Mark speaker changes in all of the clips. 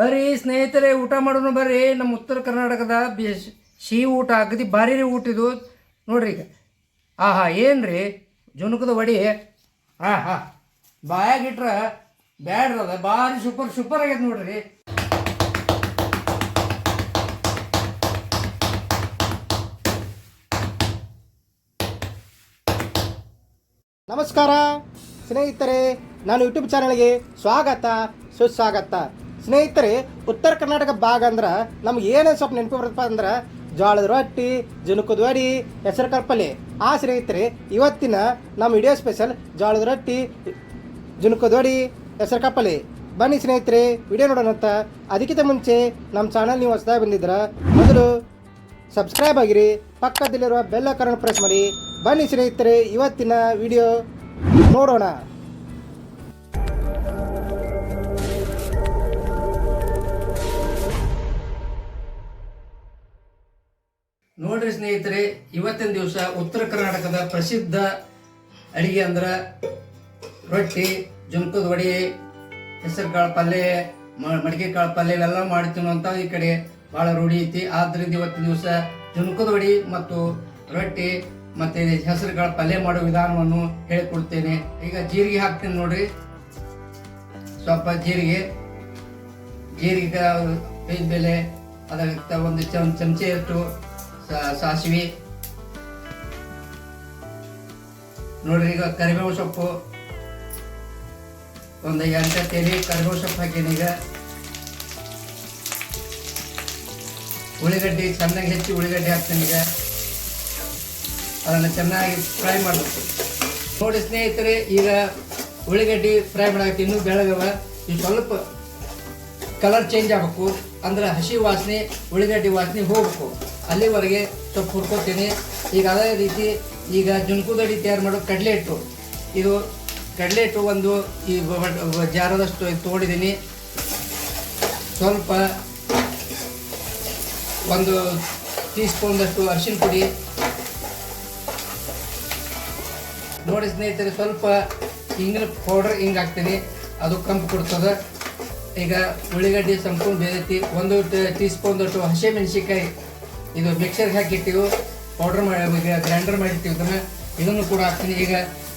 Speaker 1: ಬರ್ರಿ ಸ್ನೇಹಿತರೆ, ಊಟ ಮಾಡೋಣ ಬರ್ರಿ. ನಮ್ಮ ಉತ್ತರ ಕರ್ನಾಟಕದ ಬಿ- ಸಿಹಿ ಊಟ ಅಗದಿ ಭಾರಿ ರೀ ಊಟ ಇದು. ನೋಡ್ರಿ ಈಗ. ಆಹಾ ರೀ ಜುನುಕದ ವಡಿ. ಹಾಂ ಹಾಂ ಬಾಯಾಗ ಇಟ್ರ ಬ್ಯಾಡ್ರದ ಭಾರಿ ಸೂಪರ್ ಸೂಪರ್ ಆಗೈತೆ ನೋಡ್ರಿ.
Speaker 2: ನಮಸ್ಕಾರ. ಸ್ನೇಹಿತರೆ, ನಾನು ಯೂಟ್ಯೂಬ್ ಚಾನಲ್ಗೆ ಸ್ವಾಗತ, ಸುಸ್ವಾಗತ. ಸ್ನೇಹಿತರೆ, ಉತ್ತರ ಕರ್ನಾಟಕ ಭಾಗ ಅಂದ್ರೆ ನಮ್ಗೆ ಏನೇ ಸ್ವಲ್ಪ ನೆನಪು ಬರುತ್ತಪ್ಪ ಅಂದ್ರೆ ಜೋಳದ ರೊಟ್ಟಿ, ಜುನುಕದ ವಡಿ, ಹೆಸರು ಕಲ್ಪಲೆ ಆ ಸ್ನೇಹಿತರೆ, ಇವತ್ತಿನ ನಮ್ಮ ವಿಡಿಯೋ ಸ್ಪೆಷಲ್ ಜೋಳದ ರೊಟ್ಟಿ, ಜುನುಕದ ವಡಿ, ಹೆಸರು ಕಪ್ಪಲೆ ಬನ್ನಿ ಸ್ನೇಹಿತರೆ ವಿಡಿಯೋ ನೋಡೋಣ ಅಂತ. ಅದಕ್ಕಿಂತ ಮುಂಚೆ ನಮ್ಮ ಚಾನಲ್ ನೀವು ಹೊಸದಾಗಿ ಬಂದಿದ್ರ, ಮೊದಲು ಸಬ್ಸ್ಕ್ರೈಬ್ ಆಗಿರಿ, ಪಕ್ಕದಲ್ಲಿರುವ ಬೆಲ್ಲ ಐಕಾನ್ ಪ್ರೆಸ್ ಮಾಡಿ. ಬನ್ನಿ ಸ್ನೇಹಿತರೆ, ಇವತ್ತಿನ ವಿಡಿಯೋ ನೋಡೋಣ.
Speaker 1: ನೋಡ್ರಿ ಸ್ನೇಹಿತರೆ, ಇವತ್ತಿನ ದಿವಸ ಉತ್ತರ ಕರ್ನಾಟಕದ ಪ್ರಸಿದ್ಧ ಅಡಿಗೆ ಅಂದ್ರೆ ರೊಟ್ಟಿ, ಜುಮ್ಕದ ವಡಿ ಹೆಸರು ಕಾಳು ಪಲ್ಯ ಮಡಿಕೆ ಕಾಳು ಪಲ್ಯ, ಇವೆಲ್ಲ ಮಾಡಿ ತಿನ್ನುವಂತ ಈ ಕಡೆ ಬಹಳ ರೂಢಿ ಐತಿ. ಆದ್ರಿಂದ ಇವತ್ತಿನ ದಿವಸ ಜುಮ್ಕದ ವಡಿ ಮತ್ತು ರೊಟ್ಟಿ ಮತ್ತೆ ಹೆಸರು ಕಾಳು ಪಲ್ಯ ಮಾಡೋ ವಿಧಾನವನ್ನು ಹೇಳಿಕೊಡ್ತೇನೆ. ಈಗ ಜೀರಿಗೆ ಹಾಕ್ತೀನಿ ನೋಡ್ರಿ. ಸ್ವಲ್ಪ ಜೀರಿಗೆ ಜೀರಿಗೆ ಬೇಳೆ ಅದಕ್ಕೆ ಒಂದು ಚಮ್, ಚಮಚೆ ಇಟ್ಟು ಸಾಸಿವೆ. ನೋಡ್ರಿ, ಈಗ ಕರಿಬೇವು ಸೊಪ್ಪು. ಒಂದು ಎಂಟು ತೆಲಿ ಕರಿಬೇವು ಸೊಪ್ಪು ಹಾಕೀನಿ ಈಗ. ಉಳ್ಳಿಗಡ್ಡಿ ಚೆನ್ನಾಗಿ ಹೆಚ್ಚಿ ಉಳ್ಳಿಗಡ್ಡಿ ಹಾಕ್ತೀನಿ ಈಗ. ಅದನ್ನು ಚೆನ್ನಾಗಿ ಫ್ರೈ ಮಾಡಬೇಕು. ನೋಡಿ ಸ್ನೇಹಿತರೆ, ಈಗ ಉಳ್ಳಿಗಡ್ಡಿ ಫ್ರೈ ಮಾಡಕ್ಕೆ ಇನ್ನೂ ಬೆಳಗವ. ಈ ಸ್ವಲ್ಪ ಕಲರ್ ಚೇಂಜ್ ಆಗಬೇಕು. ಅಂದ್ರೆ ಹಸಿ ವಾಸನೆ ಉಳ್ಳಿಗಡ್ಡಿ ವಾಸನೆ ಹೋಗ್ಬೇಕು. ಅಲ್ಲಿವರೆಗೆ ಸ್ವಲ್ಪ ಹುರ್ಕೋತೀನಿ. ಈಗ ಅದೇ ರೀತಿ ಈಗ ಜುನ್ಕುದಡಿ ತಯಾರು ಮಾಡೋ ಕಡಲೆ ಹಿಟ್ಟು ಇದು ಕಡಲೆ ಹಿಟ್ಟು ಒಂದು ಈ ಜಾರದಷ್ಟು ತೊಗೊಂಡಿದ್ದೀನಿ. ಸ್ವಲ್ಪ ಒಂದು ಟೀ ಸ್ಪೂನ್ದಷ್ಟು ಅರಿಶಿನ ಪುಡಿ. ನೋಡಿ ಸ್ನೇಹಿತರೆ, ಸ್ವಲ್ಪ ಹಿಂಗಿನ ಪೌಡ್ರ್ ಹಿಂಗೆ ಹಾಕ್ತೀನಿ. ಅದು ಕಂಪು ಕೊಡ್ತದೆ. ಈಗ ಉಳ್ಳಿಗಡ್ಡಿ ಸಂಪೂರ್ಣ ಬೇದೈತಿ ಒಂದು ಟೀ ಸ್ಪೂನ್ದಷ್ಟು ಹಸಿ ಮೆಣಸಿನ್ಕಾಯಿ ಇದು ಮಿಕ್ಸರ್ಗೆ ಹಾಕಿಟ್ಟಿವು ಪೌಡರ್ ಮಾಡಿ ಗ್ರೈಂಡರ್ ಮಾಡಿರ್ತೀವಿ ಇದನ್ನು ಇದನ್ನು ಕೂಡ ಹಾಕ್ತೀನಿ. ಈಗ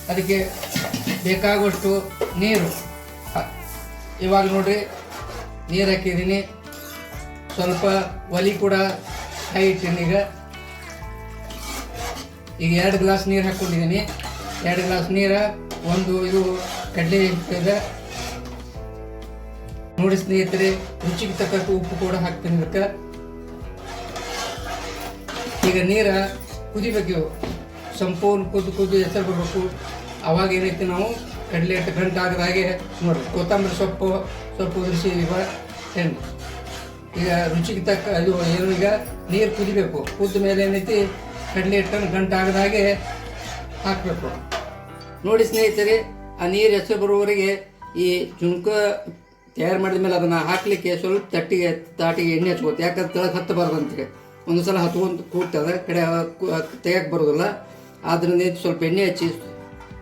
Speaker 1: ಅದಕ್ಕೆ ಬೇಕಾಗುವಷ್ಟು ನೀರು. ಹ- ಇವಾಗ ನೋಡ್ರಿ, ನೀರು ಹಾಕಿದ್ದೀನಿ. ಸ್ವಲ್ಪ ಒಲಿ ಕೂಡ ಕೈ ಇಟ್ಟೀನಿ ಈಗ. ಈಗ ಎರಡು ಗ್ಲಾಸ್ ನೀರು ಹಾಕ್ಕೊಂಡಿದ್ದೀನಿ. ಎರಡು ಗ್ಲಾಸ್ ನೀರು, ಒಂದು ಇದು ಕಡಲೆ ಇದೆ. ನೋಡಿ ಸ್ನೇಹಿತರೆ, ರುಚಿಗೆ ತಕ್ಕಷ್ಟು ಉಪ್ಪು ಕೂಡ ಹಾಕ್ತೀನಿ ಇದಕ್ಕೆ. ಈಗ ನೀರ ಕುದಿಬೇಕು ಸಂಪೂರ್ಣ ಕುದ್ದು ಕುದ್ದು ಹೆಸರು ಬರಬೇಕು. ಅವಾಗ ಏನೈತಿ ನಾವು ಕಡಲೆ ಹಿಟ್ಟು ಗಂಟು ಆಗದ ಹಾಗೆ ನೋಡಿ ಕೊತ್ತಂಬರಿ ಸೊಪ್ಪು, ಸ್ವಲ್ಪ ಉದುರಿಸಿ ಈಗ ಹೆಣ್ಣು ಈಗ ರುಚಿಗೆ ತಕ್ಕ ಇದು ಏನು ಈಗ ನೀರು ಕುದಿಬೇಕು. ಕುದ್ದ ಮೇಲೆ ಏನೈತಿ ಕಡಲೆ ಹಿಟ್ಟನ್ನು ಗಂಟು ಆಗದ ಹಾಗೆ ಹಾಕಬೇಕು. ನೋಡಿ ಸ್ನೇಹಿತರೆ, ಆ ನೀರು ಹೆಸರು ಬರುವವರೆಗೆ ಈ ಜುನ್ಕ ತಯಾರು ಮಾಡಿದ ಮೇಲೆ ಅದನ್ನು ಹಾಕಲಿಕ್ಕೆ ಸ್ವಲ್ಪ ತಟ್ಟಿಗೆ ತಾಟಿಗೆ ಎಣ್ಣೆ ಹಚ್ಕೋತ ಯಾಕಂದ್ರೆ ತೆಳಗೆ ಹತ್ತಬಾರ್ದು ಅಂತೇಳಿ ಒಂದು ಸಲ ಹತ್ಕೊಂತ ಕೂಗ್ತದೆ, ಕಡೆ ತೆಗಿಯಕ್ಕೆ ಬರೋದಿಲ್ಲ. ಆದ್ದರಿಂದ ಸ್ವಲ್ಪ ಎಣ್ಣೆ ಹಚ್ಚಿ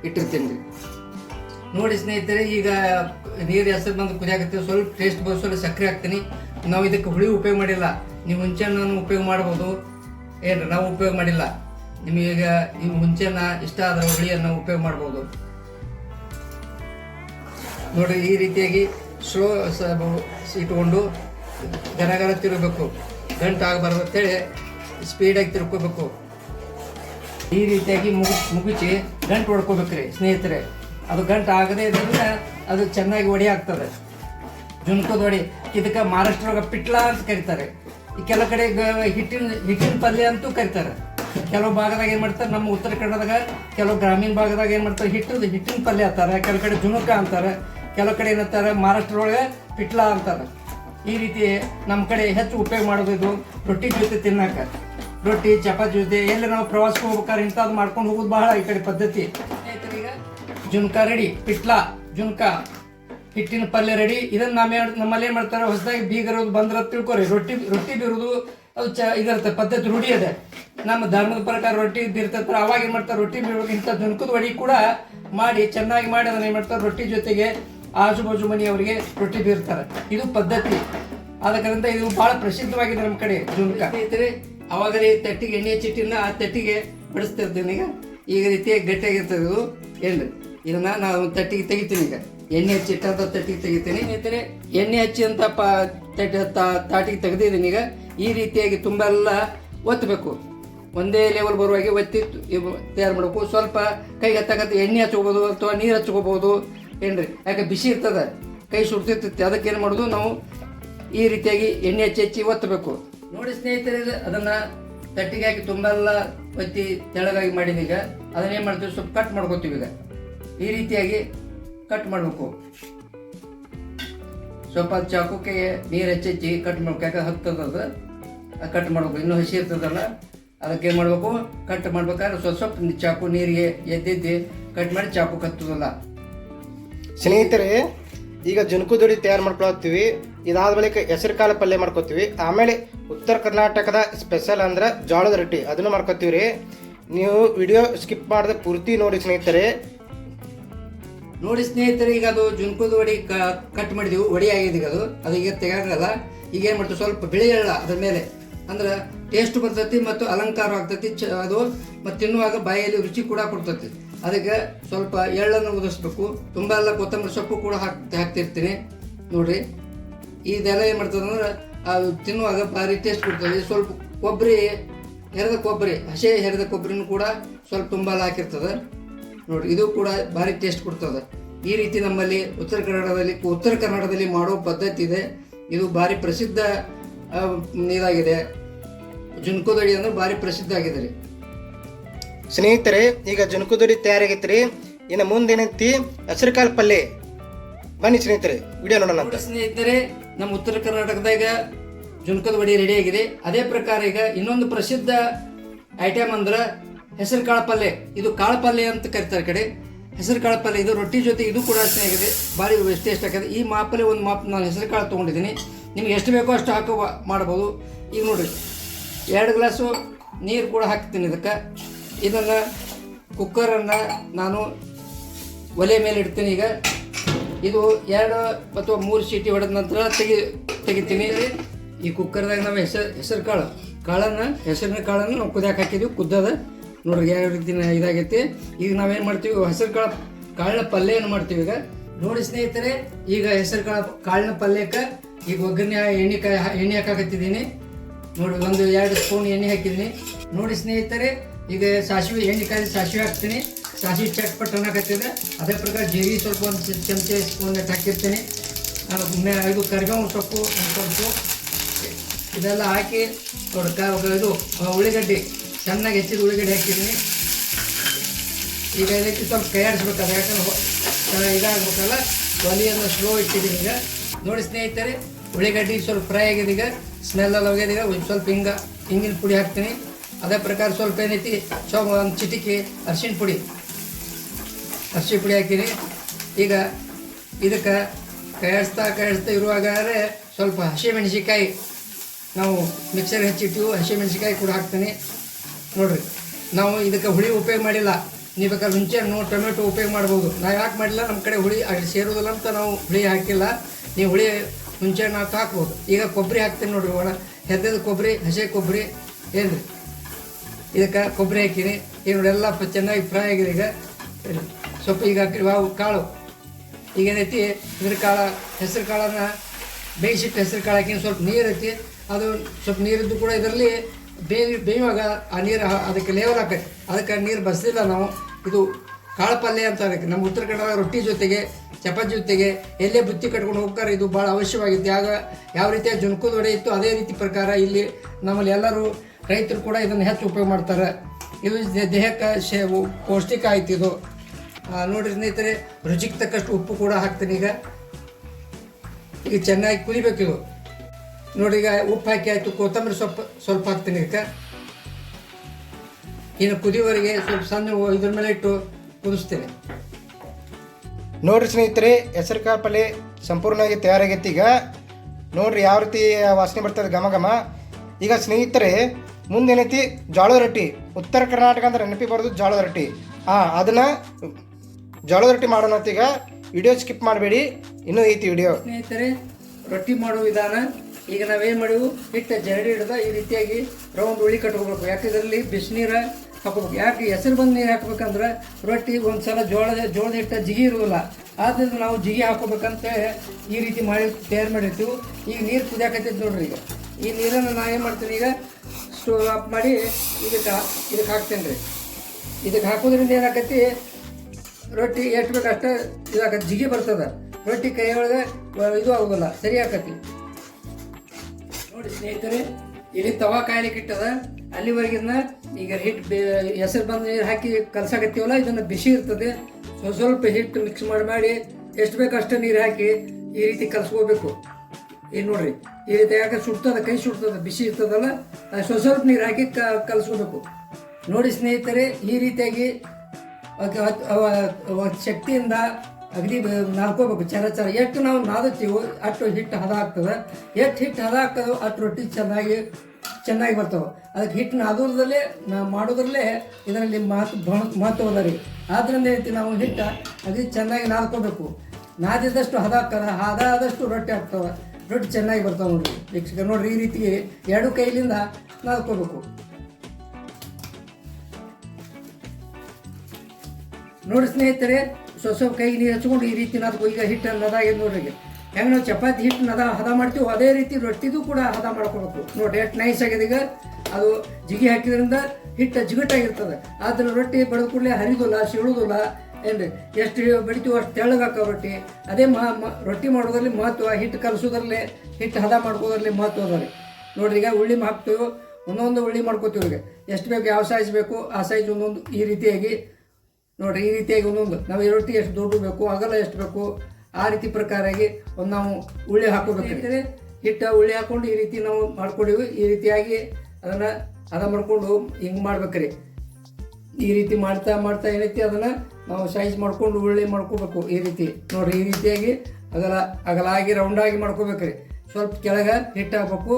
Speaker 1: ಇಟ್ಟಿರ್ತೀನಿ ರೀ. ನೋಡಿ ಸ್ನೇಹಿತರೆ, ಈಗ ನೀರು ಹೆಸರು ಬಂದು ಕುದಿಯಾಕತ್ತೀವಿ ಸ್ವಲ್ಪ ಟೇಸ್ಟ್ ಬರೋ ಸ್ವಲ್ಪ ಸಕ್ಕರೆ ಹಾಕ್ತೀನಿ. ನಾವು ಇದಕ್ಕೆ ಹುಳಿ ಉಪಯೋಗ ಮಾಡಿಲ್ಲ. ನೀವು ಹುಂಚೆಹಣ್ಣನ್ನು ಉಪಯೋಗ ಮಾಡ್ಬೋದು. ಏನು ನಾವು ಉಪಯೋಗ ಮಾಡಿಲ್ಲ. ನಿಮಗೀಗ ಈ ಹುಂಚೆನ್ನ ಇಷ್ಟ ಆದರೆ ಹುಳಿಯನ್ನು ಉಪಯೋಗ ಮಾಡ್ಬೋದು. ನೋಡಿ, ಈ ರೀತಿಯಾಗಿ ಸ್ಲೋ ಇಟ್ಕೊಂಡು ಗರಗರ ಗರ ತಿರುಗಬೇಕು. ಗಂಟು ಆಗಬಾರ್ದು ಅಂತೇಳಿ ಸ್ಪೀಡಾಗಿ ತಿರ್ಕೋಬೇಕು. ಈ ರೀತಿಯಾಗಿ ಮುಗಿ, ಮುಗಿಸಿ ಗಂಟು ಹೊಡ್ಕೋಬೇಕ್ರಿ ಸ್ನೇಹಿತರೆ. ಅದು ಗಂಟು ಆಗದೇ ಇದ್ರಿಂದ ಅದು ಚೆನ್ನಾಗಿ ಒಡಿ ಆಗ್ತದೆ. ಜುನ್ಕದ ಒಡಿ ಇದಕ್ಕೆ ಮಹಾರಾಷ್ಟ್ರೊಳಗೆ ಪಿಟ್ಲ ಅಂತ ಕರೀತಾರೆ. ಈ ಕೆಲವು ಕಡೆ ಹಿಟ್ಟಿನ ಹಿಟ್ಟಿನ ಪಲ್ಯ ಅಂತೂ ಕರೀತಾರೆ. ಕೆಲವು ಭಾಗದಾಗ ಏನು ಮಾಡ್ತಾರೆ, ನಮ್ಮ ಉತ್ತರ ಕನ್ನಡದಾಗ ಕೆಲವು ಗ್ರಾಮೀಣ ಭಾಗದಾಗ ಏನು ಮಾಡ್ತಾರೆ ಹಿಟ್ಟು ಹಿಟ್ಟಿನ ಪಲ್ಯ ಅಂತಾರೆ. ಕೆಲವು ಕಡೆ ಜುಣುಕ ಅಂತಾರೆ. ಕೆಲವು ಕಡೆ ಏನಂತಾರೆ ಮಹಾರಾಷ್ಟ್ರೊಳಗೆ ಪಿಟ್ಲ ಅಂತಾರೆ. ಈ ರೀತಿ ನಮ್ಮ ಕಡೆ ಹೆಚ್ಚು ಉಪಯೋಗ ಮಾಡೋದು ಇದು. ರೊಟ್ಟಿ ಜೊತೆ ತಿನ್ನಕ. ರೊಟ್ಟಿ ಚಪಾತಿ ಜೊತೆ ಎಲ್ಲಿ ನಾವು ಪ್ರವಾಸಕ್ಕೆ ಹೋಗ್ಬೇಕಾದ್ರೆ ಇಂಥದ್ದು ಮಾಡ್ಕೊಂಡು ಹೋಗೋದು ಬಹಳ ಈ ಕಡೆ ಪದ್ಧತಿ. ಈಗ ಜುನ್ಕ ರೆಡಿ ಪಿಟ್ಲ ಜುನ್ಕ. ಹಿಟ್ಟಿನ ಪಲ್ಯ ರೆಡಿ. ಇದನ್ನ ಏನು ನಮ್ಮಲ್ಲಿ ಏನು ಮಾಡ್ತಾರೆ ಹೊಸದಾಗಿ ಬೀಗರೋದು ಬಂದ್ರ ತಿಳ್ಕೊರಿ. ರೊಟ್ಟಿ ರೊಟ್ಟಿ ಬೀರೋದು ಅದು ಚ ಇದಿರುತ್ತೆ ಪದ್ಧತಿ ರೂಢಿ ಅದೇ. ನಮ್ಮ ಧರ್ಮದ ಪ್ರಕಾರ ರೊಟ್ಟಿ ಇದ್ದಿರ್ತೈತ್ರ ಅವಾಗ ಏನು ಮಾಡ್ತಾರೆ ರೊಟ್ಟಿ ಬೀಳೋಕ್ಕಿಂತ ಜುನ್ಕದ ವಡಿ ಕೂಡ ಮಾಡಿ ಚೆನ್ನಾಗಿ ಮಾಡಿ ಅದನ್ನ ಏನು ಮಾಡ್ತಾರೆ ರೊಟ್ಟಿ ಜೊತೆಗೆ ಆಜು ಬಾಜು ಮನೆಯವರಿಗೆ ರೊಟ್ಟಿ ಬೀರ್ತಾರೆ. ಇದು ಪದ್ಧತಿ. ಆದ ಕಾರಣ ಇದು ಬಹಳ ಪ್ರಸಿದ್ಧವಾಗಿದೆ ನಮ್ಮ ಕಡೆ ಜುನ್ಕ. ಸ್ನೇಹಿತರೆ, ಅವಾಗಲೇ ತಟ್ಟಿಗೆ ಎಣ್ಣೆ ಚಿಟ್ಟಿನ ಆ ತಟ್ಟಿಗೆ ಬಡಿಸ್ತಿರ್ತೀನಿ ಈಗ. ಈಗ ರೀತಿಯಾಗಿ ಗಟ್ಟಿಯಾಗಿರ್ತದೆ ಇದು. ಇದನ್ನ ನಾವು ತಟ್ಟಿಗೆ ತೆಗಿತೀನಿ ಈಗ. ಎಣ್ಣೆ ಹಚ್ಚಿಟ್ಟಂತ ತಟ್ಟಿಗೆ ತೆಗಿತೀನಿ. ಸ್ನೇಹಿತರೆ, ಎಣ್ಣೆ ಹಚ್ಚಿ ಅಂತ ತಟ್ಟಿ ತಾಟಿಗೆ ತೆಗೆದಿದ್ದೀನಿ ಈಗ. ಈ ರೀತಿಯಾಗಿ ತುಂಬ ಎಲ್ಲ ಒತ್ತಬೇಕು ಒಂದೇ ಲೆವೆಲ್ ಬರುವಾಗೆ ಒತ್ತಿ ತಯಾರು ಮಾಡಬೇಕು. ಸ್ವಲ್ಪ ಕೈಗೆ ಹತ್ತಕತ್ತ ಎಣ್ಣೆ ಹಚ್ಕೋಬೋದು ಅಥವಾ ನೀರು ಹಚ್ಕೋಬೋದು. ಏನ್ರಿ? ಯಾಕೆ ಬಿಸಿ ಇರ್ತದೆ? ಕೈ ಸುಡ್ತಿರ್ತೈತಿ ಅದಕ್ಕೆ ಏನು ಮಾಡೋದು? ನಾವು ಈ ರೀತಿಯಾಗಿ ಎಣ್ಣೆ ಹೆಚ್ಚಿ ಹಚ್ಚಿ ಒತ್ತಬೇಕು. ನೋಡಿ ಸ್ನೇಹಿತರೆ, ಅದನ್ನು ತಟ್ಟಿಗೆ ಹಾಕಿ ತುಂಬ ಎಲ್ಲ ಒತ್ತಿ ತೆಳಗಾಗಿ ಮಾಡಿದೀಗ ಈಗ. ಅದನ್ನ ಏನು ಮಾಡ್ತೀವಿ? ಸ್ವಲ್ಪ ಕಟ್ ಮಾಡ್ಕೋತೀವಿ ಈಗ. ಈ ರೀತಿಯಾಗಿ ಕಟ್ ಮಾಡಬೇಕು. ಸ್ವಲ್ಪ ಚಾಕುಕ್ಕೆ ನೀರು ಹೆಚ್ಚೆಚ್ಚಿ ಕಟ್ ಮಾಡ್ಬೇಕು. ಯಾಕೆ ಹತ್ತದ ಕಟ್ ಮಾಡ್ಬೇಕು. ಇನ್ನೂ ಹಸಿ ಇರ್ತದಲ್ಲ. ಅದಕ್ಕೆ ಏನು ಮಾಡಬೇಕು? ಕಟ್ ಮಾಡ್ಬೇಕಾದ್ರೆ ಸ್ವಲ್ಪ ಸ್ವಲ್ಪ ಚಾಕು ನೀರಿಗೆ ಎದ್ದೆದ್ದಿ ಕಟ್ ಮಾಡಿ ಚಾಕು ಹತ್ತದಲ್ಲ.
Speaker 2: ಸ್ನೇಹಿತರೆ, ಈಗ ಜುನುಕು ದೊಡಿ ತಯಾರು ಮಾಡ್ಕೊಳ್ತೀವಿ ಇದಾದ ಬಳಿಕ ಹೆಸರು ಕಾಳು ಪಲ್ಯ ಮಾಡ್ಕೋತೀವಿ. ಆಮೇಲೆ ಉತ್ತರ ಕರ್ನಾಟಕದ ಸ್ಪೆಷಲ್ ಅಂದ್ರೆ ಜೋಳದ ರೊಟ್ಟಿ. ಅದನ್ನು ಮಾಡ್ಕೋತೀವಿ ರೀ ನೀವು ವಿಡಿಯೋ ಸ್ಕಿಪ್ ಮಾಡಿದ ಪೂರ್ತಿ ನೋಡಿ ಸ್ನೇಹಿತರೆ.
Speaker 1: ನೋಡಿ ಸ್ನೇಹಿತರೆ, ಈಗ ಅದು ಜುನ್ಕುದ ವಡಿ ಕಟ್ ಮಾಡಿದೀವಿ. ವಡಿ ಆಗಿದೆ ಈಗ ಅದು. ಅದು ಈಗ ತೆಗಾಗಲ್ಲ ಈಗ ಏನು ಮಾಡ್ತೀವಿ? ಸ್ವಲ್ಪ ಬಿಳಿ ಎಳ್ಳ ಅದ್ರ ಮೇಲೆ. ಅಂದ್ರೆ ಟೇಸ್ಟ್ ಬರ್ತೈತಿ ಮತ್ತು ಅಲಂಕಾರ ಆಗ್ತೈತಿ. ಚ, ಅದು ಮತ್ತು ತಿನ್ನುವಾಗ ಬಾಯಲ್ಲಿ ರುಚಿ ಕೂಡ ಕೊಡ್ತೈತಿ. ಅದಕ್ಕೆ ಸ್ವಲ್ಪ ಎಳ್ಳನ್ನು ಉದಿಸ್ಬೇಕು ತುಂಬ ಎಲ್ಲ ಕೊತ್ತಂಬರಿ ಸೊಪ್ಪು ಕೂಡ ಹಾಕಿ ಹಾಕ್ತಿರ್ತೀನಿ. ನೋಡ್ರಿ. ಇದೆಲ್ಲ ಏನು ಮಾಡ್ತದೆ ಅಂದ್ರೆ ಅದು ತಿನ್ನುವಾಗ ಭಾರಿ ಟೇಸ್ಟ್ ಕೊಡ್ತದೆ. ಸ್ವಲ್ಪ ಕೊಬ್ಬರಿ, ಹೆರದ ಕೊಬ್ಬರಿ, ಹಸಿ ಹೆರದ ಕೊಬ್ಬರಿನೂ ಕೂಡ ಸ್ವಲ್ಪ ತುಂಬ ಎಲ್ಲ ಹಾಕಿರ್ತದೆ. ನೋಡಿ ಇದು ಕೂಡ ಭಾರಿ ಟೇಸ್ಟ್ ಕೊಡ್ತದೆ. ಈ ರೀತಿ ನಮ್ಮಲ್ಲಿ ಉತ್ತರ ಕನ್ನಡದಲ್ಲಿ ಉತ್ತರ ಕನ್ನಡದಲ್ಲಿ ಮಾಡೋ ಪದ್ಧತಿ ಇದೆ. ಇದು ಭಾರಿ ಪ್ರಸಿದ್ಧ ಇದಾಗಿದೆ. ಜುನ್ಕೋದಡಿ ಅಂದ್ರೆ ಭಾರಿ ಪ್ರಸಿದ್ಧ ಆಗಿದೆ ರೀ
Speaker 2: ಸ್ನೇಹಿತರೆ, ಈಗ ಜುನ್ಕು ದೊಡಿ ತಯಾರಾಗೈತೆ ರೀ ಇನ್ನು ಮುಂದೇನೈತಿ ಹೆಸರು ಕಾಳು ಪಲ್ಯ ಬನ್ನಿ ಸ್ನೇಹಿತರೆ, ವಿಡಿಯೋ ನೋಡೋಣ
Speaker 1: ಸ್ನೇಹಿತರೆ, ನಮ್ಮ ಉತ್ತರ ಕರ್ನಾಟಕದಾಗ ಜುನ್ಕದ ವಡಿ ರೆಡಿ ಆಗಿದೆ. ಅದೇ ಪ್ರಕಾರ ಈಗ ಇನ್ನೊಂದು ಪ್ರಸಿದ್ಧ ಐಟಮ್ ಅಂದ್ರೆ ಹೆಸರು ಕಾಳು ಪಲ್ಯ ಇದು ಕಾಳು ಪಲ್ಯ ಅಂತ ಕರಿತಾರೆ ಕಡೆ. ಹೆಸರು ಕಾಳು ಪಲ್ಯ ಇದು ರೊಟ್ಟಿ ಜೊತೆ ಇದು ಕೂಡ ಚೆನ್ನಾಗಿದೆ ಭಾರಿ ಟೇಸ್ಟ್ ಆಗಿದೆ. ಈ ಮಾಪಲ್ಲಿ ಒಂದು ಮಾಪ್ ನಾನು ಹೆಸರು ಕಾಳು ತೊಗೊಂಡಿದ್ದೀನಿ. ನಿಮ್ಗೆ ಎಷ್ಟು ಬೇಕೋ ಅಷ್ಟು ಹಾಕೋ ಮಾಡ್ಬೋದು. ಈಗ ನೋಡಿರಿ, ಎರಡು ಗ್ಲಾಸು ನೀರು ಕೂಡ ಹಾಕ್ತೀನಿ ಇದಕ್ಕೆ. ಇದನ್ನು ಕುಕ್ಕರನ್ನು ನಾನು ಒಲೆ ಮೇಲೆ ಇಡ್ತೀನಿ ಈಗ. ಇದು ಎರಡು ಅಥವಾ ಮೂರು ಸೀಟಿ ಹೊಡೆದ ನಂತರ ತೆಗಿ ತೆಗಿತೀನಿ. ಈ ಕುಕ್ಕರ್ದಾಗ ನಾವು ಹೆಸರು ಹೆಸರು ಕಾಳು. ಕಾಳನ್ನು ಹೆಸರಿನ ಕಾಳನ್ನು ನಾವು ಕುದಿಯಾಕ ಹಾಕಿದ್ವಿ. ಕುದ್ದದ. ನೋಡ್ರಿ ಯಾವ ರೀತಿ ಇದಾಗೈತಿ. ಈಗ ನಾವೇನು ಮಾಡ್ತೀವಿ? ಹೆಸರು ಕಾಳು ಕಾಳಿನ ಪಲ್ಯ ಮಾಡ್ತೀವಿ ಈಗ. ನೋಡಿ ಸ್ನೇಹಿತರೆ, ಈಗ ಹೆಸರು ಕಾಳು ಕಾಳಿನ ಪಲ್ಯಕ್ಕೆ ಈಗ ಒಗ್ಗರಣೆ ಎಣ್ಣೆ ಎಣ್ಣೆ ಹಾಕಾಕತ್ತಿದ್ದೀನಿ. ನೋಡಿ ಒಂದು ಎರಡು ಸ್ಪೂನ್ ಎಣ್ಣೆ ಹಾಕಿದ್ದೀನಿ. ನೋಡಿ ಸ್ನೇಹಿತರೆ ಈಗ ಸಾಸಿವೆ ಎಣ್ಣೆ ಕಾಯಿ ಸಾಸಿವೆ ಹಾಕ್ತೀನಿ. ಸಾಸಿವೆ ಚಟ್ಪಟ್ ಅನ್ನಕತ್ತಿದೆ ಅದೇ ಪ್ರಕಾರ ಜೀರಿಗೆ ಸ್ವಲ್ಪ ಒಂದು ಚಮಚ ಸ್ಪೂನ್ ಹಾಕಿರ್ತೀನಿ. ಇದು ಕರಿಬೇವು ಸೊಪ್ಪು ಒಂದು ಇದೆಲ್ಲ ಹಾಕಿ ಇದು ಉಳ್ಳಿಗಡ್ಡೆ, ಚೆನ್ನಾಗಿ ಹೆಚ್ಚಿದ ಉಳ್ಳಿಗಡ್ಡೆ ಹಾಕಿದ್ದೀನಿ. ಈಗ ಇದಕ್ಕೆ ಸ್ವಲ್ಪ ಕೈ ಆಡಿಸ್ಬೇಕಾದ್ರೆ ಯಾಕಂದ್ರೆ ಇದಾಗಬೇಕಲ್ಲ. ಒಲೆಯನ್ನು ಸ್ಲೋ ಇಟ್ಟಿದ್ದೀನಿ ಈಗ. ನೋಡಿ ಸ್ನೇಹಿತರೆ, ಉಳ್ಳಿಗಡ್ಡೆ ಸ್ವಲ್ಪ ಫ್ರೈ ಆಗಿದೆ ಈಗ. ಸ್ಮೆಲ್ ಎಲ್ಲ ಒಂದು ಈಗ. ಒಂದ್ ಸ್ವಲ್ಪ ಹಿಂಗ, ಹಿಂಗಿನ ಪುಡಿ ಹಾಕ್ತೀನಿ. ಅದೇ ಪ್ರಕಾರ ಸ್ವಲ್ಪ ಏನೈತಿ? ಸೋಮ ಒಂದು ಚಿಟಿಕೆ ಅರ್ಶಿನ ಪುಡಿ. ಅರ್ಶಿನ ಪುಡಿ ಹಾಕಿನಿ ಈಗ ಇದಕ್ಕೆ ಕಾಯಿಸ್ತಾ ಕಾಯಿಸ್ತಾ ಇರುವಾಗಾದ್ರೆ ಸ್ವಲ್ಪ ಹಸಿಮೆಣಸಿಕಾಯಿ ನಾವು ಮಿಕ್ಸರ್ ಹಚ್ಚಿಟ್ಟು ಹಸಿಮೆಣಸಿಕಾಯಿ ಕೂಡ ಹಾಕ್ತೀನಿ. ನೋಡ್ರಿ, ನಾವು ಇದಕ್ಕೆ ಹುಳಿ ಉಪಯೋಗ ಮಾಡಿಲ್ಲ. ನೀವು ಬೇಕಾದ್ರೆ ಹುಂಚೆಹಣ್ಣು, ಟೊಮೆಟೊ ಉಪಯೋಗ ಮಾಡ್ಬೋದು. ನಾವು ಯಾಕೆ ಮಾಡಿಲ್ಲ? ನಮ್ಮ ಕಡೆ ಹುಳಿ ಅಲ್ಲಿ ಸೇರೋದಿಲ್ಲ ಅಂತ ನಾವು ಹುಳಿ ಹಾಕಿಲ್ಲ. ನೀವು ಹುಳಿ ಮುಂಚೆ ನಾವು ಹಾಕ್ಬೋದು. ಈಗ ಕೊಬ್ಬರಿ ಹಾಕ್ತೀನಿ ನೋಡ್ರಿ ಒಣ ಹೆದ್ದದ ಕೊಬ್ಬರಿ, ಹಸಿ ಕೊಬ್ಬರಿ ಏನು ಇದಕ್ಕೆ ಕೊಬ್ಬರಿ ಹಾಕಿನಿ ಈಗ ನೋಡೆಲ್ಲ ಚೆನ್ನಾಗಿ ಫ್ರೈ ಆಗಿದೆ ಈಗ. ಸೊಪ್ಪು ಈಗ ಹಾಕಿರಿ. ವಾವು, ಕಾಳು. ಈಗ ಏನೈತಿ ಇದ್ರ ಕಾಳು, ಹೆಸರು ಕಾಳನ್ನು ಬೇಯಿಸಿಟ್ಟು ಹೆಸರು ಕಾಳು ಹಾಕಿ ಸ್ವಲ್ಪ ನೀರು ಐತಿ ಅದು ಸ್ವಲ್ಪ ನೀರಿದ್ದು ಕೂಡ ಇದರಲ್ಲಿ ಬೇಯ್, ಬೇಯುವಾಗ ಆ ನೀರು ಅದಕ್ಕೆ ಲೇವರ್ ಹಾಕೈತಿ ಅದಕ್ಕೆ ನೀರು ಬಸ್ಸಿಲ್ಲ ನಾವು. ಇದು ಕಾಳು ಪಲ್ಯ ಅಂತ ಅದಕ್ಕೆ. ನಮ್ಮ ಉತ್ತರ ಕನ್ನಡ ರೊಟ್ಟಿ ಜೊತೆಗೆ, ಚಪಾತಿ ಜೊತೆಗೆ ಎಲ್ಲೇ ಬುತ್ತಿ ಕಟ್ಕೊಂಡು ಹೋಗ್ತಾರೆ. ಇದು ಭಾಳ ಅವಶ್ಯವಾಗಿತ್ತು. ಆಗ ಯಾವ ರೀತಿಯ ಜುನ್ಕುದ ವಡೆ ಇತ್ತು ಅದೇ ರೀತಿ ಪ್ರಕಾರ ಇಲ್ಲಿ ನಮ್ಮಲ್ಲಿ ಎಲ್ಲರೂ ರೈತರು ಕೂಡ ಇದನ್ನು ಹೆಚ್ಚು ಉಪಯೋಗ ಮಾಡ್ತಾರೆ. ಇದು ದೇಹಕ್ಕೆ ಶೇವು ಪೌಷ್ಟಿಕ ಆಯ್ತು ಇದು. ನೋಡಿರಿ ಸ್ನೇಹಿತರೆ, ರುಚಿಗೆ ತಕ್ಕಷ್ಟು ಉಪ್ಪು ಕೂಡ ಹಾಕ್ತೀನಿ ಈಗ. ಈಗ ಚೆನ್ನಾಗಿ ಕುದಿಬೇಕು ಇದು. ನೋಡಿ ಈಗ ಉಪ್ಪು ಹಾಕಿ ಆಯಿತು, ಕೊತ್ತಂಬರಿ ಸೊಪ್ಪು ಸ್ವಲ್ಪ ಹಾಕ್ತೀನಿ ಈಗ. ಇನ್ನು ಕುದಿಯೋವರೆಗೆ ಸ್ವಲ್ಪ ಸಣ್ಣ ಇದ್ರ ಮೇಲೆ ಇಟ್ಟು ಕುದಿಸ್ತೇನೆ.
Speaker 2: ನೋಡಿರಿ ಸ್ನೇಹಿತರೆ ಹೆಸರು ಕಾಳು ಪಲ್ಯ ಸಂಪೂರ್ಣವಾಗಿ ತಯಾರಾಗೈತಿ ಈಗ. ನೋಡಿರಿ ಯಾವ ರೀತಿ ವಾಸನೆ ಬರ್ತದೆ ಘಮ ಘಮ. ಈಗ ಸ್ನೇಹಿತರೆ ಮುಂದೇನೈತಿ ಜೋಳದ ರೊಟ್ಟಿ. ಉತ್ತರ ಕರ್ನಾಟಕ ಅಂದ್ರೆ ನೆನಪಿ ಬರೋದು ಜೋಳದ ರೊಟ್ಟಿ. ಹಾಂ ಅದನ್ನು ಜೋಳದ ರೊಟ್ಟಿ ಮಾಡೋಣ ಈಗ ವಿಡಿಯೋ ಸ್ಕಿಪ್ ಮಾಡಬೇಡಿ. ಇನ್ನೂ ಐತಿ ವಿಡಿಯೋ
Speaker 1: ಸ್ನೇಹಿತರೆ, ರೊಟ್ಟಿ ಮಾಡೋ ವಿಧಾನ, ಈಗ ನಾವೇನು ಮಾಡಿವು? ಹಿಟ್ಟು ಜರಡಿ ಹಿಡ್ದ ಈ ರೀತಿಯಾಗಿ ರೌಂಡ್ ಉಳಿ ಕಟ್ಕೋಬೇಕು. ಯಾಕೆ ಇದರಲ್ಲಿ ಬಿಸಿನೀರ ಹಾಕೋಬೇಕು? ಯಾಕೆ ಹೆಸರು ಬಂದು ನೀರು ಹಾಕ್ಬೇಕಂದ್ರೆ ರೊಟ್ಟಿ ಒಂದ್ಸಲ ಜೋಳದ ಜೋಳದ ಹಿಟ್ಟು ಜಿಗಿ ಇರುವಲ್ಲ ಆದ್ದರಿಂದ ನಾವು ಜಿಗಿ ಹಾಕೋಬೇಕಂತ ಈ ರೀತಿ ಮಾಡಿ, ತಯಾರು ಮಾಡಿರ್ತೀವಿ. ಈಗ ನೀರು ಕುದಿಯಾಕತ್ತೈತೆ ನೋಡ್ರಿ ಈಗ. ಈ ನೀರನ್ನು ನಾ ಏನು ಮಾಡ್ತೀನಿ ಈಗ? ಸ್ಟೋವ್ ಆಫ್ ಮಾಡಿ ಇದಕ್ಕೆ ಇದಕ್ಕೆ ಹಾಕ್ತೇನೆ ರೀ. ಇದಕ್ಕೆ ಹಾಕೋದ್ರಿಂದ ಏನಾಕತಿ ರೊಟ್ಟಿ ಎಷ್ಟು ಬೇಕು ಅಷ್ಟು ಇದಾಗ ಜಿಗಿ ಬರ್ತದೆ. ರೊಟ್ಟಿ ಕೈ ಒಳಗೆ ಇದು ಆಗೋದಿಲ್ಲ ಸರಿ ಆಕತಿ ನೋಡಿ ಸ್ನೇಹಿತರೆ, ಇಲ್ಲಿ ತವಾ ಕಾಯ್ಲಿಕ್ಕೆ ಇಟ್ಟದ. ಅಲ್ಲಿವರೆಗಿನ ಈಗ ಹಿಟ್ಟು ಹೆಸರು ಬಂದು ನೀರು ಹಾಕಿ ಕಲ್ಸಾಕತ್ತೀವಲ್ಲ ಇದನ್ನು ಬಿಸಿ ಇರ್ತದೆ. ಸ್ವಲ್ಪ ಸ್ವಲ್ಪ ಹಿಟ್ಟು ಮಿಕ್ಸ್ ಮಾಡಿ ಮಾಡಿ ಎಷ್ಟು ಬೇಕು ಅಷ್ಟು ನೀರು ಹಾಕಿ ಈ ರೀತಿ ಕಲ್ಸ್ಕೋಬೇಕು. ಈಗ ನೋಡ್ರಿ, ಈ ರೀತಿ ಯಾಕೆ ಸುಡ್ತದೆ, ಕೈ ಸುಡ್ತದೆ, ಬಿಸಿ ಇರ್ತದಲ್ಲ ಸ್ವಲ್ಪ ಸ್ವಲ್ಪ ನೀರು ಹಾಕಿ ಕ, ಕಲಿಸ್ಕೋಬೇಕು. ನೋಡಿ ಸ್ನೇಹಿತರೆ, ಈ ರೀತಿಯಾಗಿ ಶಕ್ತಿಯಿಂದ ಅಗದಿ ನಾದ್ಕೋಬೇಕು ಚರ ಚರ. ಎಷ್ಟು ನಾವು ನಾದುತ್ತೀವೋ ಅಷ್ಟು ಹಿಟ್ಟು ಹದ ಆಗ್ತದೆ. ಎಷ್ಟು ಹಿಟ್ಟು ಹದ ಆಗ್ತದೋ ಅಷ್ಟು ರೊಟ್ಟಿ ಚೆನ್ನಾಗಿ ಚೆನ್ನಾಗಿ ಬರ್ತವೆ. ಅದಕ್ಕೆ ಹಿಟ್ಟು ನಾದೋದ್ರಲ್ಲೇ ಮಾಡೋದ್ರಲ್ಲೇ ಇದರಲ್ಲಿ ಬಹಳ- ಮಹತ್ವ ಅದ ರೀ. ಆದ್ರಿಂದ ಹೇಳ್ತೀವಿ ನಾವು ಹಿಟ್ಟು ಅಗದಿ ಚೆನ್ನಾಗಿ ನಾದ್ಕೋಬೇಕು. ನಾದಿದಷ್ಟು ಹದ ಆಗ್ತದೆ, ಹದ ಆದಷ್ಟು ರೊಟ್ಟಿ ಆಗ್ತವೆ ರೊಟ್ಟಿ ಚೆನ್ನಾಗಿ ಬರ್ತಾವೆ ನೋಡ್ರಿ. ವೀಕ್ಷಕ ನೋಡ್ರಿ, ಈ ರೀತಿ ಎರಡು ಕೈಲಿಂದ ನಾದ್ಕೋಬೇಕು ನೋಡಿ ಸ್ನೇಹಿತರೆ ಸ್ವಲ್ಪ ಸ್ವಲ್ಪ ಕೈಗೆ ನೀರು ಹಚ್ಕೊಂಡು ಈ ರೀತಿ ನಾದ್ಕೋ. ಈಗ ಹಿಟ್ಟು ನದಾಗಿದೆ ನೋಡ್ರಿ. ಹೆಂಗ್ ನಾವು ಚಪಾತಿ ಹಿಟ್ಟು ನದ ಹದ ಮಾಡ್ತೀವೋ, ಅದೇ ರೀತಿ ರೊಟ್ಟಿದು ಕೂಡ ಹದ ಮಾಡ್ಕೊಬೇಕು. ನೋಡಿ, ಎಷ್ಟು ನೈಸ್ ಆಗಿದೆ ಈಗ. ಅದು ಜಿಗಿ ಹಾಕಿದ್ರಿಂದ ಹಿಟ್ಟು ಜಿಗಟಾಗಿರ್ತದೆ. ಆದ್ರೆ ರೊಟ್ಟಿ ಬಡದ ಕೂಡಲೇ ಹರಿಯೋದಿಲ್ಲ ಸೀಳೋದಿಲ್ಲ ಏನ್ರಿ? ಎಷ್ಟು ಬೆಳಿತೀವೋ ಅಷ್ಟು ತೆಳ್ಳಗಾಕ ರೊಟ್ಟಿ. ಅದೇ ಮಹ ಮ- ರೊಟ್ಟಿ ಮಾಡೋದ್ರಲ್ಲಿ ಮಹತ್ವ ಹಿಟ್ಟು ಕಲಸೋದ್ರಲ್ಲಿ ಹಿಟ್ಟು ಹದ ಮಾಡ್ಕೋದ್ರಲ್ಲಿ ಮಹತ್ವ ಅದ ರೀ. ನೋಡ್ರಿ ಈಗ ಉಳ್ಳಿ ಹಾಕ್ತೀವಿ ಒಂದೊಂದು ಉಳ್ಳಿ ಮಾಡ್ಕೋತೀವಿ ಈಗ ಎಷ್ಟು ಬೇಕು ಯಾವ ಸೈಜ್ ಬೇಕು ಆ ಸೈಜ್ ಒಂದೊಂದು ಈ ರೀತಿಯಾಗಿ. ನೋಡ್ರಿ ಈ ರೀತಿಯಾಗಿ ಒಂದೊಂದು. ನಾವು ಈ ರೊಟ್ಟಿ ಎಷ್ಟು ದೊಡ್ಡ ಬೇಕು ಅಗಲ ಎಷ್ಟು ಬೇಕು ಆ ರೀತಿ ಪ್ರಕಾರಾಗಿ ಒಂದು ನಾವು ಉಳ್ಳಿ ಹಾಕೋಬೇಕಿದ್ರೆ ಹಿಟ್ಟು ಉಳ್ಳಿ ಹಾಕೊಂಡು ಈ ರೀತಿ ನಾವು ಮಾಡ್ಕೊಂಡಿವಿ. ಈ ರೀತಿಯಾಗಿ ಅದನ್ನು ಹದ ಮಾಡ್ಕೊಂಡು ಹಿಂಗೆ ಮಾಡ್ಬೇಕ್ರಿ. ಈ ರೀತಿ ಮಾಡ್ತಾ ಮಾಡ್ತಾ ಏನೈತಿ ಅದನ್ನ ನಾವು ಸೈಜ್ ಮಾಡ್ಕೊಂಡು ಉಳ್ಳಿ ಮಾಡ್ಕೋಬೇಕು ಈ ರೀತಿ. ನೋಡಿರಿ, ಈ ರೀತಿಯಾಗಿ ಅಗಲ, ಅಗಲಾಗಿ ರೌಂಡಾಗಿ ಮಾಡ್ಕೋಬೇಕ್ರಿ ಸ್ವಲ್ಪ ಕೆಳಗೆ ಹಿಟ್ಟು ಹಾಕ್ಬೇಕು,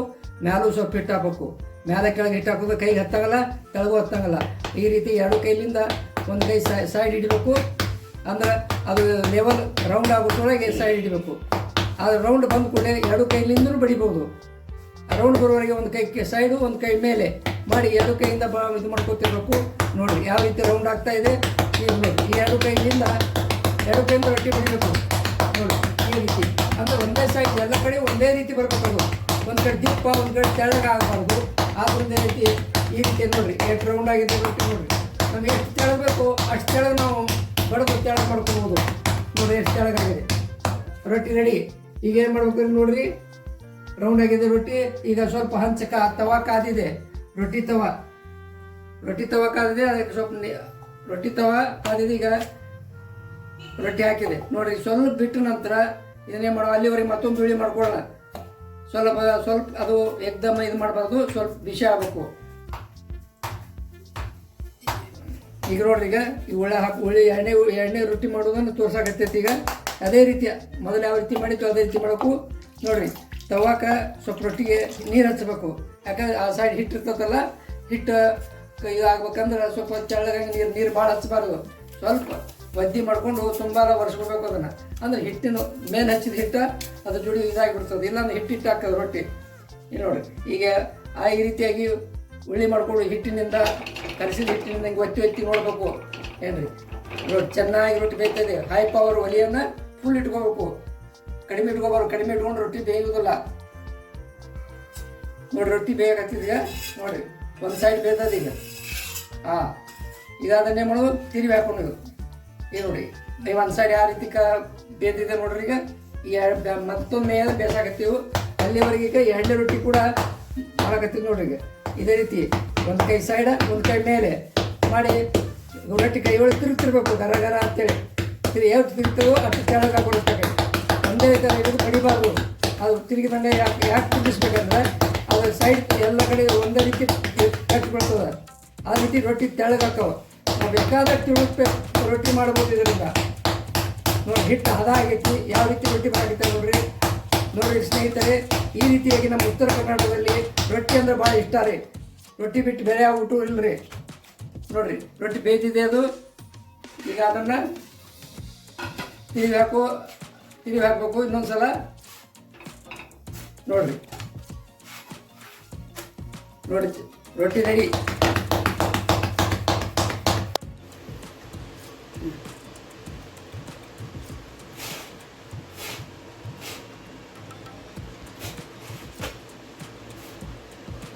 Speaker 1: ಮ್ಯಾಲೂ ಸ್ವಲ್ಪ ಹಿಟ್ಟು ಹಾಕ್ಬೇಕು. ಮ್ಯಾಲೆ ಕೆಳಗೆ ಹಿಟ್ಟು ಹಾಕೋದು ಕೈಗೆ ಹತ್ತಂಗಲ್ಲ, ಕೆಳಗೂ ಹತ್ತಂಗಲ್ಲ. ಈ ರೀತಿ ಎರಡು ಕೈಲಿಂದ ಒಂದು ಕೈ ಸೈಡ್ ಹಿಡಿಬೇಕು. ಅಂದ್ರೆ ಅದು ಲೆವೆಲ್ ರೌಂಡ್ ಆಗೋದ್ರೊಳಗೆ ಸೈಡ್ ಹಿಡಿಬೇಕು. ಅದು ರೌಂಡ್ ಬಂದ ಕೂಡಲೇ ಎರಡು ಕೈಲಿಂದಲೂ ಬಡಿಬೋದು. ರೌಂಡ್ ಬರುವವರೆಗೆ ಒಂದು ಕೈ ಸೈಡು, ಒಂದು ಕೈ ಮೇಲೆ ಮಾಡಿ, ಎರಡು ಕೈಯಿಂದ ಬ ಇದು ಮಾಡ್ಕೊತಿರ್ಬೇಕು. ನೋಡಿ ಯಾವ ರೀತಿ ರೌಂಡ್ ಆಗ್ತಾ ಇದೆ. ಈ ಎರಡು ಕೈಯಿಂದ ಎರಡು ಕೈಯಿಂದ ರೊಟ್ಟಿ ಬಿಡಬೇಕು ನೋಡಿ ಈ ರೀತಿ. ಅಂದರೆ ಒಂದೇ ಸೈಡ್ ಎಲ್ಲ ಕಡೆ ಒಂದೇ ರೀತಿ ಬರ್ಬೇಕು ಅದು ಒಂದು ಕಡೆ ದಿಪ್ಪ ಒಂದು ಕಡೆ ತೆಳ್ಳಗೆ ಆಗಬಾರ್ದು. ಆ ಒಂದು ರೀತಿ, ಈ ರೀತಿ ನೋಡಿರಿ, ಎಷ್ಟು ರೌಂಡ್ ಆಗಿದೆ ರೊಟ್ಟಿ ನೋಡಿರಿ. ನಮ್ಗೆ ಎಷ್ಟು ತೆಳಗಬೇಕು ಅಷ್ಟು ತೆಳಗೆ ನಾವು ಬಡಗು ತೆಳಗೆ ಮಾಡ್ಕೊಬೋದು. ನೋಡಿ ಎಷ್ಟು ತೆಳಗಾಗಿದೆ ರೊಟ್ಟಿ ರೆಡಿ ಈಗ ಏನು ಮಾಡ್ಬೇಕು ನೋಡ್ರಿ? ರೌಂಡ್ ಆಗಿದೆ ರೊಟ್ಟಿ. ಈಗ ಸ್ವಲ್ಪ ಹಂಚಕ ತವಾ ಕಾದಿದೆ. ರೊಟ್ಟಿ ತವಾ. ರೊಟ್ಟಿ ತವಾ ಕಾದಿದೆ, ಅದಕ್ಕೆ ಸ್ವಲ್ಪ ರೊಟ್ಟಿ ತವಾ ಕಾದಿದೆ, ಈಗ ರೊಟ್ಟಿ ಹಾಕಿದೆ. ನೋಡ್ರಿ, ಸ್ವಲ್ಪ ಬಿಟ್ಟ ನಂತರ ಇದನ್ನೇ ಮಾಡೋ ಅಲ್ಲಿವರೆಗೆ ಮತ್ತೊಂದು ಬಿಳಿ ಮಾಡ್ಕೊಳ್ಳೋಣ. ಸ್ವಲ್ಪ ಸ್ವಲ್ಪ ಅದು ಎಕ್ದಮ್ ಇದು ಮಾಡಬಾರ್ದು, ಸ್ವಲ್ಪ ಬಿಸಿ ಆಗಬೇಕು. ಈಗ ನೋಡ್ರಿ, ಈಗ ಈ ಉಳ್ಳ ಹಾಕಿ ಉಳ್ಳಿ ಎಣ್ಣೆ ಎಣ್ಣೆ ರೊಟ್ಟಿ ಮಾಡೋದನ್ನು ತೋರ್ಸಾಕತ್ತೈತಿ ಈಗ. ಅದೇ ರೀತಿಯ ಮೊದಲು ಯಾವ ರೀತಿ ಮಾಡಿತ್ತು ಅದೇ ರೀತಿ ಮಾಡಬೇಕು. ನೋಡ್ರಿ ತವಾಕ ಸ್ವಲ್ಪ ರೊಟ್ಟಿಗೆ ನೀರು ಹಚ್ಚಬೇಕು ಯಾಕಂದ್ರೆ ಆ ಸೈಡ್ ಹಿಟ್ಟು ಇರ್ತದಲ್ಲ, ಹಿಟ್ಟು ಕೈ ಆಗ್ಬೇಕಂದ್ರೆ ಸ್ವಲ್ಪ ತೆಳ್ಳಗಾಗಿ ನೀರು ನೀರು ಭಾಳ ಹಚ್ಚಬಾರ್ದು ಸ್ವಲ್ಪ ಒದ್ದಿ ಮಾಡ್ಕೊಂಡು ತುಂಬಾರ ಒರೆಸ್ಕೋಬೇಕು ಅದನ್ನು. ಅಂದ್ರೆ ಹಿಟ್ಟಿನ ಮೇಲೆ ಹಚ್ಚಿದ ಹಿಟ್ಟು ಅದ್ರ ಜೋಡಿ ಇದಾಗಿಬಿಡ್ತದೆ. ಇಲ್ಲಾಂದ್ರೆ ಹಿಟ್ಟು ಹಿಟ್ಟು ಹಾಕೋದು ರೊಟ್ಟಿ. ನೋಡ್ರಿ ಈಗ ಆ ಈ ರೀತಿಯಾಗಿ ಉಳಿ ಮಾಡ್ಕೊಂಡು ಹಿಟ್ಟಿನಿಂದ, ಕರೆಸಿದ ಹಿಟ್ಟಿನಿಂದ ಹಿಂಗೆ ಒತ್ತಿ ಒತ್ತಿ ನೋಡ್ಬೇಕು. ಏನ್ರಿ? ನೋಡಿ, ಚೆನ್ನಾಗಿ ರೊಟ್ಟಿ ಬೇಯ್ತದೆ ಹೈ ಪವರ್ ಒಲಿಯನ್ನ ಫುಲ್ ಇಟ್ಕೋಬೇಕು. ಕಡಿಮೆ ಇಟ್ಕೋಬಾರ್ದು, ಕಡಿಮೆ ಇಟ್ಕೊಂಡು ರೊಟ್ಟಿ ಬೇಯುವುದಿಲ್ಲ. ನೋಡಿ ರೊಟ್ಟಿ ಬೇಯಕತ್ತಿದೀಗ ನೋಡಿ, ಒಂದು ಸೈಡ್ ಬೇಯ್ತದ ಈಗ. ಹಾಂ ಇದಾದ ಮಾಡೋದು ತಿರುವಿ ಹಾಕೊಂಡು ಈ ನೋಡಿ ನೀವು ಒಂದು ಸೈಡ್ ಯಾವ ರೀತಿ ಕ ಬೇದಿದೆ ನೋಡ್ರಿ ಈಗ. ಈ ಮತ್ತೊಂದು ಮೇಲೆ ಬೇಸಾಕತ್ತೀವಿ. ಅಲ್ಲಿವರೆಗೆ ಈಗ ಎಣ್ಣೆ ರೊಟ್ಟಿ ಕೂಡ ಮಾಡಕತ್ತೀವಿ ನೋಡ್ರಿ ಈಗ. ಇದೇ ರೀತಿ ಒಂದು ಕೈ ಸೈಡ ಒಂದು ಕೈ ಮೇಲೆ ಮಾಡಿ ರೊಟ್ಟಿ ಕೈ ಒಳಗೆ ತಿರುಗ್ತಿರ್ಬೇಕು, ಗರ ಗರ ಅಂತೇಳಿ. ತಿರುಗಿ ಎಷ್ಟು ತಿರುಗ್ತೇವೋ ಅಷ್ಟು ಕೆಳಗೆ ಹಾಕೊಳ್ತೇವೆ ಒಂದೇ ಥರ ಇದು ಕಡಿಬಾರ್ದು. ಅದು ತಿರುಗಿದಂಗೆ ಯಾಕೆ ಯಾಕೆ ತಿರುಗಿಸ್ಬೇಕಂದ್ರೆ ಅದರ ಸೈಡ್ ಎಲ್ಲ ಕಡೆ ಒಂದೇ ರೀತಿ ಕಟ್ಬಿಡ್ತದೆ ಆ ರೀತಿ ರೊಟ್ಟಿ ತೆಳಗೆ ಹಾಕವ ನಾವು ಬೇಕಾದಷ್ಟು ತಿಳುಕ್ಬೇಕು ರೊಟ್ಟಿ ಮಾಡ್ಬೋದು ಇದರಿಂದ. ನೋಡಿ, ಹಿಟ್ಟು ಹದ ಆಗೈತಿ ಯಾವ ರೀತಿ ರೊಟ್ಟಿ ಮಾಡಿದ್ದೆ ನೋಡ್ರಿ. ನೋಡಿ ಸ್ನೇಹಿತರೆ, ಈ ರೀತಿಯಾಗಿ ನಮ್ಮ ಉತ್ತರ ಕರ್ನಾಟಕದಲ್ಲಿ ರೊಟ್ಟಿ ಅಂದ್ರೆ ಭಾಳ ಇಷ್ಟ ರೀ. ರೊಟ್ಟಿ ಬಿಟ್ಟು ಬೇರೆ ಯಾವ ಊಟ ರೀ ನೋಡ್ರಿ, ರೊಟ್ಟಿ ಬೇಯ್ತಿದೆ ಅದು. ಈಗ ಅದನ್ನು ಹಾಕು ತಿರುವಿ ಹಾಕ್ಬೇಕು ಇನ್ನೊಂದ್ಸಲ? ನೋಡ್ರಿ. ನೋಡಿ ರೊಟ್ಟಿ ರೆಡಿ.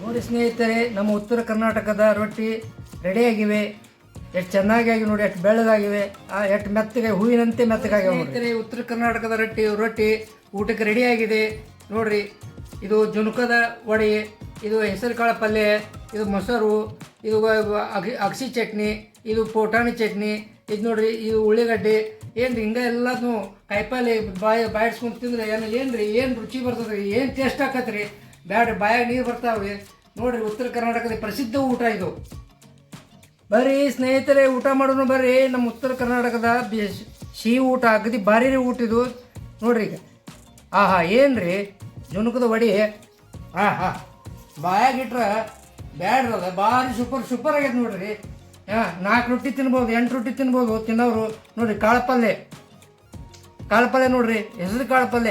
Speaker 1: ನೋಡಿ ಸ್ನೇಹಿತರೆ ನಮ್ಮ ಉತ್ತರ ಕರ್ನಾಟಕದ ರೊಟ್ಟಿ ರೆಡಿಯಾಗಿವೆ. ಎಷ್ಟು ಚೆನ್ನಾಗಿ ನೋಡಿ, ಎಷ್ಟು ಬೆಳೆದಾಗಿವೆ ಆ, ಎಷ್ಟು ಮೆತ್ತಗೆ, ಹೂವಿನಂತೆ ಮೆತ್ತಗಾಗಿ ಉತ್ತರ ಕರ್ನಾಟಕದ ರೊಟ್ಟಿ ರೊಟ್ಟಿ ಊಟಕ್ಕೆ ರೆಡಿಯಾಗಿದೆ ನೋಡ್ರಿ, ಇದು ಜುನುಕದ ವಡೆ, ಇದು ಹೆಸರುಕಾಳು ಪಲ್ಯ, ಇದು ಮೊಸರು, ಇದು ಅಗಿ, ಅಗಸಿ ಚಟ್ನಿ, ಇದು ಪೋಟಾಣಿ ಚಟ್ನಿ, ಇದು ನೋಡ್ರಿ, ಇದು ಉಳ್ಳಿಗಡ್ಡೆ. ಏನ್ರಿ, ಹಿಂಗೆ ಎಲ್ಲದನ್ನು ಕಾಯಿಪಲ್ಲೆ ಬಾಯಿ ಬಾಯಿಡ್ಸ್ಕೊಂಡು ತಿಂದ್ರೆ ಏನು ರೀ ಏನು ರುಚಿ ಬರ್ತದೆ ಏನು ಟೇಸ್ಟ್ ಆಕತ್ರಿ? ಬ್ಯಾಡ್ರಿ, ಬಾಯಾಗ ನೀರು ಬರ್ತಾವೆ ನೋಡ್ರಿ, ಉತ್ತರ ಕರ್ನಾಟಕದ ಪ್ರಸಿದ್ಧ ಊಟ ಇದು. ಬರ್ರಿ ಸ್ನೇಹಿತರೆ, ಊಟ ಮಾಡೋಣ ಬರ್ರಿ. ನಮ್ಮ ಉತ್ತರ ಕರ್ನಾಟಕದ ಬಿ- ಊಟ ಅಗದಿ ಭಾರಿ ರೀ ಊಟ ಇದು. ನೋಡ್ರಿ ಈಗ. ಆಹಾ, ಏನ್ರಿ? ಜುನುಕದ ವಡಿ. ಹಾಂ ಹಾ ಬಾಯಾಗ ಇಟ್ರ ಬ್ಯಾಡ್ರಲ್ಲ ಭಾರಿ ಸೂಪರ್ ಸೂಪರ್ ಆಗೈತೆ ನೋಡ್ರಿ. ಹಾಂ ನಾಲ್ಕು ರೊಟ್ಟಿ ತಿನ್ಬೋದು, ಎಂಟು ರೊಟ್ಟಿ ತಿನ್ಬೋದು ತಿನ್ನೋರು. ನೋಡ್ರಿ ಕಾಳು ಪಲ್ಯ ಕಾಳು ಪಲ್ಯ ನೋಡ್ರಿ, ಹೆಸರು ಕಾಳು ಪಲ್ಯ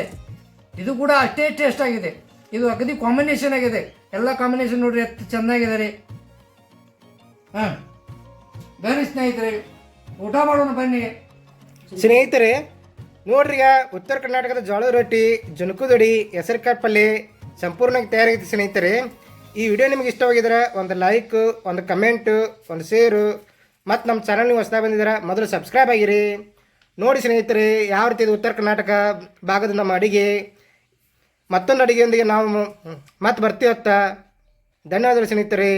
Speaker 1: ಇದು ಕೂಡ ಅಷ್ಟೇ ಟೇಸ್ಟ್ ಆಗಿದೆ. ಇದು ಅಗದಿ ಕಾಂಬಿನೇಷನ್ ಆಗಿದೆ. ಎಲ್ಲ ಕಾಂಬಿನೇಷನ್ ನೋಡ್ರಿ ಎಷ್ಟು ಚೆನ್ನಾಗಿದೆ ರೀ. ಹಾಂ. ಬನ್ನಿ ಸ್ನೇಹಿತರೆ, ಊಟ ಮಾಡೋಣ ಬನ್ನಿ.
Speaker 2: ಸ್ನೇಹಿತರೆ, ನೋಡ್ರಿ ಉತ್ತರ ಕರ್ನಾಟಕದ ಜೋಳದ ರೊಟ್ಟಿ ಜುನುಕುದೊಡಿ ಹೆಸರುಕಾಳು ಪಲ್ಯ ಸಂಪೂರ್ಣವಾಗಿ ತಯಾರಾಗಿದೆ ಸ್ನೇಹಿತರೆ. ಈ ವಿಡಿಯೋ ನಿಮಗೆ ಇಷ್ಟವಾಗಿದ್ರೆ ಒಂದು ಲೈಕ್ ಒಂದು ಕಮೆಂಟು ಒಂದು ಶೇರು ಮತ್ತು ನಮ್ಮ ಚಾನಲ್ ನೀವು ಹೊಸದಾಗಿ ಬಂದಿದ್ದೀರಾ, ಮೊದಲು ಸಬ್ಸ್ಕ್ರೈಬ್ ಆಗಿರಿ. ನೋಡಿ ಸ್ನೇಹಿತರೆ, ಯಾವ ರೀತಿ ಇದು ಉತ್ತರ ಕರ್ನಾಟಕ ಭಾಗದ ನಮ್ಮ ಅಡಿಗೆ. ಮತ್ತೊಂದು ಅಡಿಗೆಯೊಂದಿಗೆ ನಾವು ಮತ್ತೆ ಬರ್ತೀವತ್ತ ಧನ್ಯವಾದಗಳು ಸ್ನೇಹಿತರೆ.